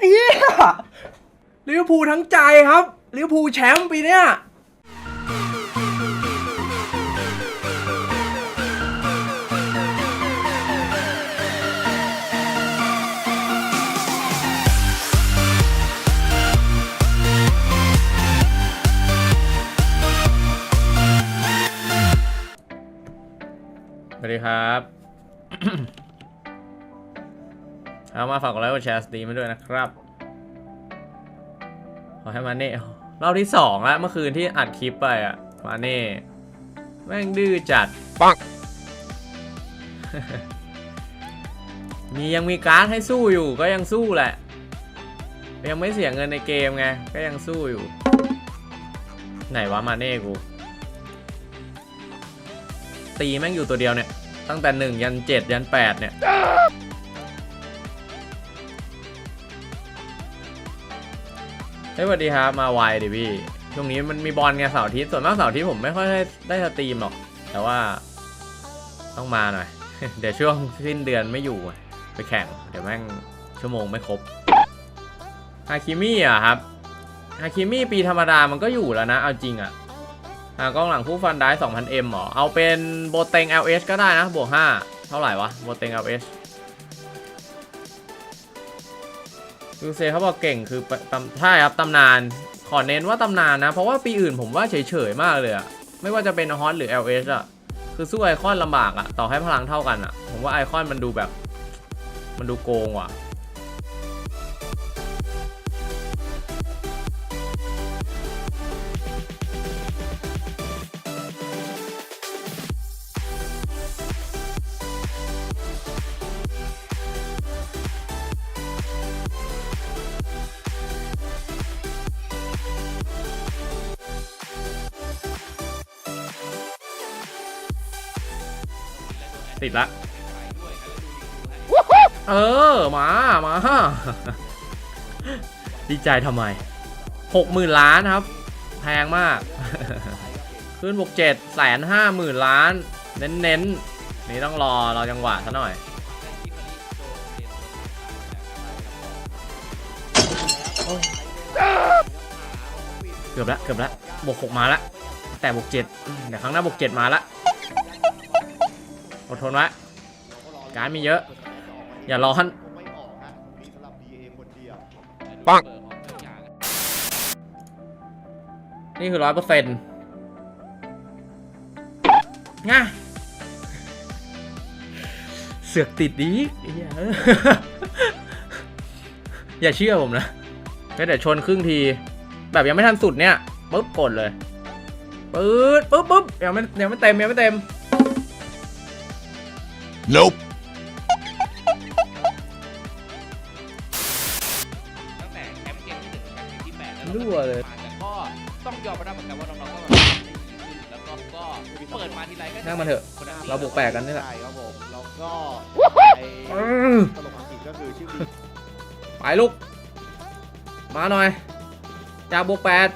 เฮียลิเวอร์พูลทั้งใจครับลิเวอร์พูลแชมป์ปีเนี้ยสวัสดีครับ เอามาฝากกดไลค์กดแชร์สตรีมมาด้วยนะครับ ขอให้มาเน่รอบที่สองแล้วเมื่อคืนที่อัดคลิปไปอะมาเน่แม่งดื้อจัดปังมียังมีการ์ดให้สู้อยู่ก็ยังสู้แหละ ยังไม่เสียเงินในเกมไง ก็ยังสู้อยู่ ไหนวะมาเน่กู ตีแม่งอยู่ตัวเดียวเนี่ย ตั้งแต่หนึ่งยันเจ็ดยันแปดเนี่ย เฮ้ยสวัสดีครับมาไวดิพี่ช่วงนี้มันมีบอลไงเสาร์อาทิตย์ส่วนมากเสาร์อาทิตย์ผมไม่ค่อยได้ได้สตรีมหรอก แต่ว่าต้องมาหน่อย เดี๋ยวช่วงสิ้นเดือนไม่อยู่ ไปแข่ง เดี๋ยวแม่งชั่วโมงไม่ครบฮาคิมี่อะครับฮาคิมี่ปีธรรมดามันก็อยู่แล้วนะ เอาจริงอะอ่ากล้องหลังผู้ฟันได้ 2,000M หรอ เอาเป็นโบเต็ง LS ก็ได้นะ บวก 5 เท่าไหร่วะ โบเต็ง LS ดูเซเขาบอกเก่งคือตำใช่ครับตำนาน ขอเน้นว่าตำนานนะ เพราะว่าปีอื่นผมว่าเฉยๆมากเลยอะไม่ว่าจะเป็นฮอตหรือ LS อะคือสู้ไอคอนลำบากอะต่อให้พลังเท่ากันอะผมว่าไอคอนมันดูแบบ มันดูโกงว่ะ ติดละเออ มา มา ดีใจทำไมหกหมื่นล้านครับ แพงมาก ขึ้นบวกเจ็ดแสนห้าหมื่นล้าน เน้นเน้นๆนี่ต้องรอรอจังหวะซะหน่อย เกือบละเกือบละบวกหกมาละแต่บวกเจ็ดอืมเดี๋ยวครั้งหน้าบวกเจ็ดมาละ อดทนไว้การดมีเยอะ อย่าร้อนปังนี่คือร้อยเปอร์เซ็นต์ง่ะเสือกติดดีกไอ้เหี้ยอย่าเชื่อผมนะแค่แต่ชนครึ่งที แบบยังไม่ทันสุดเนี่ยปุ๊บกดเลยปื๊ดปุ๊บปุ๊บยังไม่ยังไม่เต็มยังไม่เต็ม Nope ตั้งแต่แชมป์เกมที่หนึ่งแชมป์เกมที่แปดแล้วรั่วเลย แต่ก็ต้องยอมรับเหมือนกันว่าน้องๆก็แล้วก็ก็เปิดมาทีไรก็นั่งมาเถอะเราบวกแปดกันนี่แหละ ใช่ครับผมแล้วก็ไอ้อืมตลกอังกฤษก็คือชื่อบีไปลูก มาหน่อย จากบวกแปด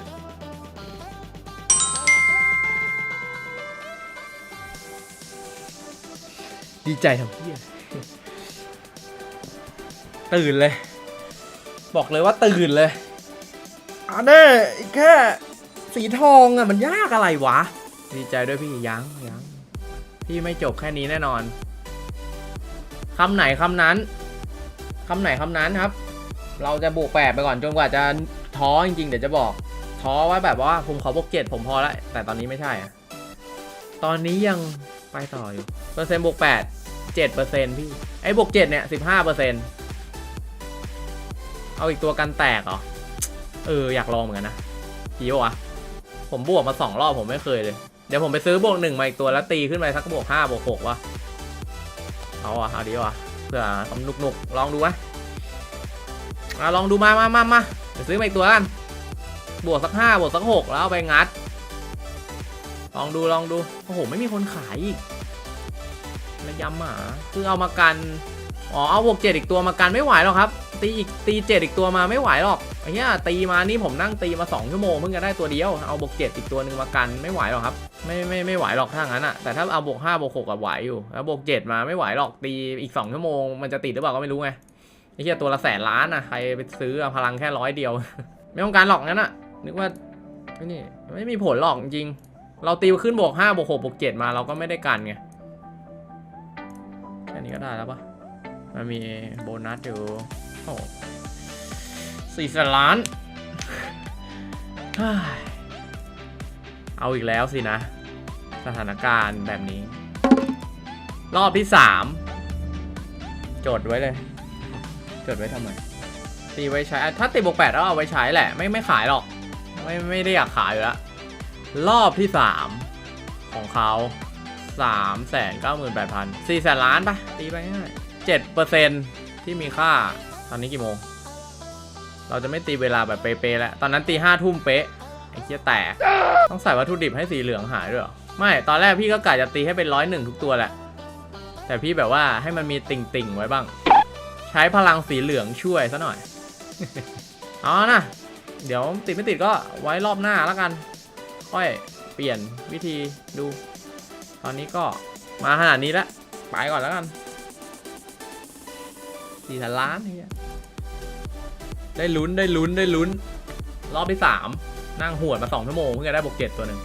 ดีใจทำเพี้ยตื่นเลย บอกเลยว่าตื่นเลยอันนี้แค่สีทองอะมันยากอะไรวะ ดีใจด้วยพี่ยังยังพี่ไม่จบแค่นี้แน่นอนคำไหนคำนั้นคำไหนคำนั้นครับ เราจะบวกแปดไปก่อนจนกว่าจะท้อจริงๆเดี๋ยวจะบอกท้อไว้แบบว่าผมขอบวกเจ็ดผมพอแล้วแต่ตอนนี้ไม่ใช่อะตอนนี้ยังไปต่ออยู่เปอร์เซ็นต์บวกแปด เจ็ดเปอร์เซ็นต์พี่ ไอ้บวกเจ็ดเนี่ยสิบห้าเปอร์เซ็นต์เอาอีกตัวกันแตกเหรอ เออ อยากลองเหมือนกันนะดีวะ ผมบวกมาสองรอบผมไม่เคยเลย เดี๋ยวผมไปซื้อบวกหนึ่งมาอีกตัวแล้วตีขึ้นไปสักบวกห้าบวกหกวะ เอาอะเอาดีวะเพื่อทำนุกๆ ลองดูวะมาลองดูมามามามาเดี๋ยวซื้อมาอีกตัวกัน บวกสักห้าบวกสักหกแล้วเอาไปงัด ลองดูลองดู โอ้โห ไม่มีคนขายอีก ระยำหมาคือเอามากันอ๋อเอาบวกเจ็ดอีกตัวมากันไม่ไหวหรอกครับ ตีอีกตีเจ็ดอีกตัวมาไม่ไหวหรอกไอ้เนี้ยตีมานี่ผมนั่งตีมาสองชั่วโมงเพิ่งจะได้ตัวเดียวเอาบวกเจ็ดอีกตัวหนึ่งมากันไม่ไหวหรอกครับ ไม่ไม่ไม่ไหวหรอกถ้างั้นอะแต่ถ้าเอาบวกห้าบวกหกกับไหวอยู่แล้วบวกเจ็ดมาไม่ไหวหรอกตีอีกสองชั่วโมงมันจะติดหรือเปล่าก็ไม่รู้ไงไอ้เหี้ยตัวละแสนล้านอะใครไปซื้อพลังแค่ร้อยเดียว ไม่ต้องการหรอกงั้นอะนึกว่าไอ้นี่ไม่มีผลหรอกจริง เราตีขึ้นบวกห้าบวกหกบวกเจ็ดมาเราก็ไม่ได้กันไง ก็ได้แล้วปะมันมีโบนัสอยู่โอ้สี่แสนล้าน เอาอีกแล้วสินะ สถานการณ์แบบนี้ รอบที่สามจดไว้เลย จดไว้ทำไมตีไว้ใช้ ถ้าตีบวกแปดก็เอาไว้ใช้แหละ ไม่ไม่ขายหรอก ไม่ไม่ได้อยากขายอยู่แล้ว รอบที่สามของเขา สามแสนเก้าหมื่นแปดพันสี่แสนล้านปะตีไปง่ายเจ็ดเปอร์เซ็นที่มีค่า ตอนนี้กี่โมง เราจะไม่ตีเวลาแบบเป๊ะๆแล้ว ตอนนั้นตีห้าทุ่มเป๊ะ ไอ้เหี้ยแตกต้องใส่วัตถุดิบให้สีเหลืองหายด้วยหรอ ไม่ ตอนแรกพี่ก็กะจะตีให้เป็นร้อยหนึ่งทุกตัวแหละ แต่พี่แบบว่าให้มันมีติ่งๆไว้บ้าง ใช้พลังสีเหลืองช่วยซะหน่อยเอานะเดี๋ยวติดไม่ติดก็ไว้รอบหน้าแล้วกัน ค่อยเปลี่ยนวิธีดู ตอนนี้ก็มาขนาดนี้แล้วไปก่อนแล้วกันสี่แสนล้านเฮียได้ลุ้นได้ลุ้นได้ลุ้น รอบที่สามนั่งหวดมาสองชั่วโมงเพิ่งจะได้บวกเจ็ดตัวหนึ่ง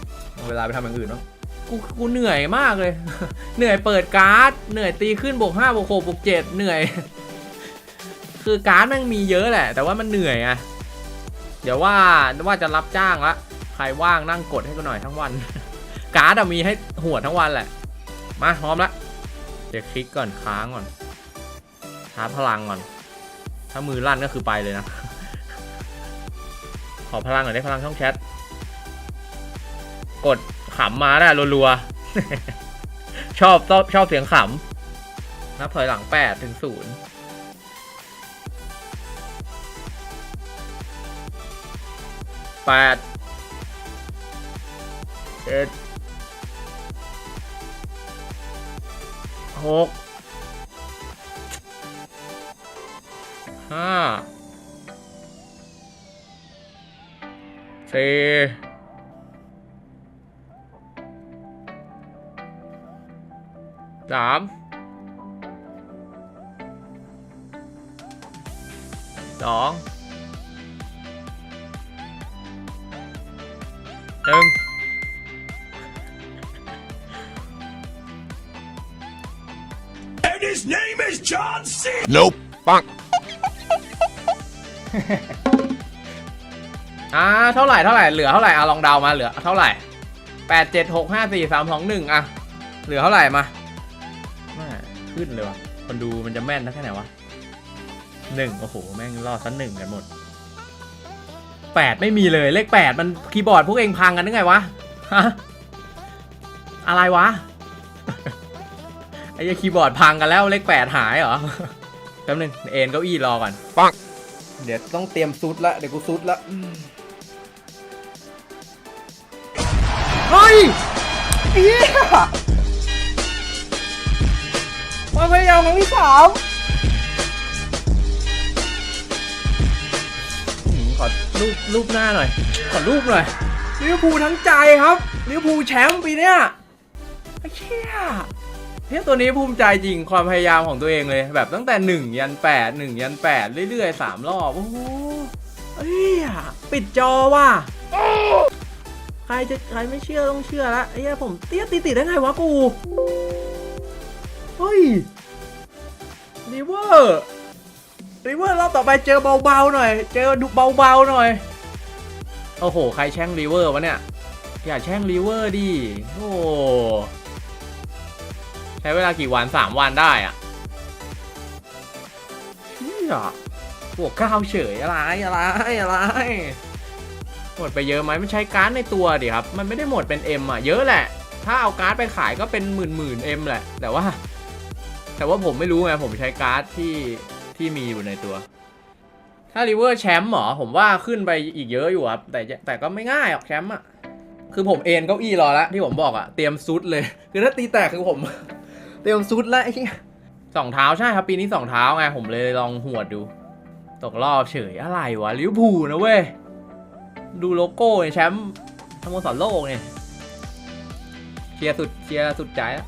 เวลาไปทำอย่างอื่นบ้างกูกูเหนื่อยมากเลย เหนื่อยเปิดการ์ด เหนื่อยตีขึ้นบวกห้าบวกหกบวกเจ็ดเหนื่อย คือการ์ดมันมีเยอะแหละ แต่ว่ามันเหนื่อยอะเดี๋ยวว่าว่าจะรับจ้างละใครว่างนั่งกดให้กูหน่อยทั้งวัน การ์ดอะมีให้หัวทั้งวันแหละ มาพร้อมละเดี๋ยวคลิกก่อนค้างก่อนชาร์จพลังก่อน ถ้ามือลั่นก็คือไปเลยนะ ขอพลังหน่อยได้พลังช่องแชท กดขำมาได้รัวๆ ชอบชอบชอบเสียงขำ นับถอยหลังแปดถึงศูนย์แปดเจ็ด หกห้าสี่สามสอง And his name is John C. Nope. Bonk. อ่าเท่าไหร่เท่าไหร่เหลือเท่าไหร่อะลองเดามาเหลือเท่าไหร่แปดเจ็ดหกห้าสี่สามสองหนึ่งอะเหลือเท่าไหร่มาแม่ขึ้นเลยวะคนดูมันจะแม่นนะแค่ไหนวะหนึ่งโอ้โห แม่งรอดสันหนึ่งกันหมดแปดไม่มีเลยเลขแปดมันคีย์บอร์ดพวกเองพังกันได้ไงวะฮะอะไรวะ ไอ้เหี้ยคีย์บอร์ดพังกันแล้วเลขแปดหายเหรอแป๊บนึงเอ็นเก้าอี้รอก่อนปังเดี๋ยวต้องเตรียมซุดละเดี๋ยวกูซุดละเฮ้ยเฮียมาพยายามครั้งที่สามอื้อหือขอรูปรูปหน้าหน่อย ขอรูปหน่อยลิเวอร์พูลทั้งใจครับลิเวอร์พูลแชมป์ปีเนี้ยไอ้เชี่ย เฮียตัวนี้ภูมิใจจริงความพยายามของตัวเองเลย แบบตั้งแต่หนึ่งยันแปดหนึ่งยันแปดเรื่อยๆสามรอบ โอ้โหเฮ้ยปิดจอว่ะ ใครจะใครไม่เชื่อต้องเชื่อละไอ้ยผมเตี้ยติดติได้ไงวะกู เฮ้ยริเวอร์ริเวอร์รอบต่อไปเจอเบาๆหน่อย เจอดุเบาๆหน่อย โอ้โห ใครแช่งริเวอร์วะเนี่ย อย่าแช่งริเวอร์ดิ โอ้ ช้เวลากี่วันสามวันได้อะเชี่ยบวกเก้าเฉยอะไรอะไรอะไรหมดไปเยอะไหมมันใช้การ์ดในตัวดิครับ มันไม่ได้หมดเป็น M อะ เยอะแหละ ถ้าเอาการ์ดไปขายก็เป็นหมื่นหมื่น M แหละ แต่ว่า แต่ว่าผมไม่รู้ไง ผมใช้การ์ดที่ที่มีอยู่ในตัว ถ้าริเวอร์แชมป์หรอ ผมว่าขึ้นไปอีกเยอะอยู่ครับ แต่แต่ก็ไม่ง่ายหรอกแชมป์อะ คือผมเอนเก้าอี้รอแล้วที่ผมบอกอะ เตรียมซุดเลย คือถ้าตีแตกคือผม เตรียมซุดแล้วไอ้เหี้ยสองเท้าใช่ครับปีนี้สองเท้าไงผมเลยลองหวดดู ตกรอบเฉยอะไรวะลิเวอร์พูลนะเว้ย ดูโลโก้เนี่ยแชมป์สโมสรโลกเนี่ยเชียร์สุดเชียร์สุดใจแล้ว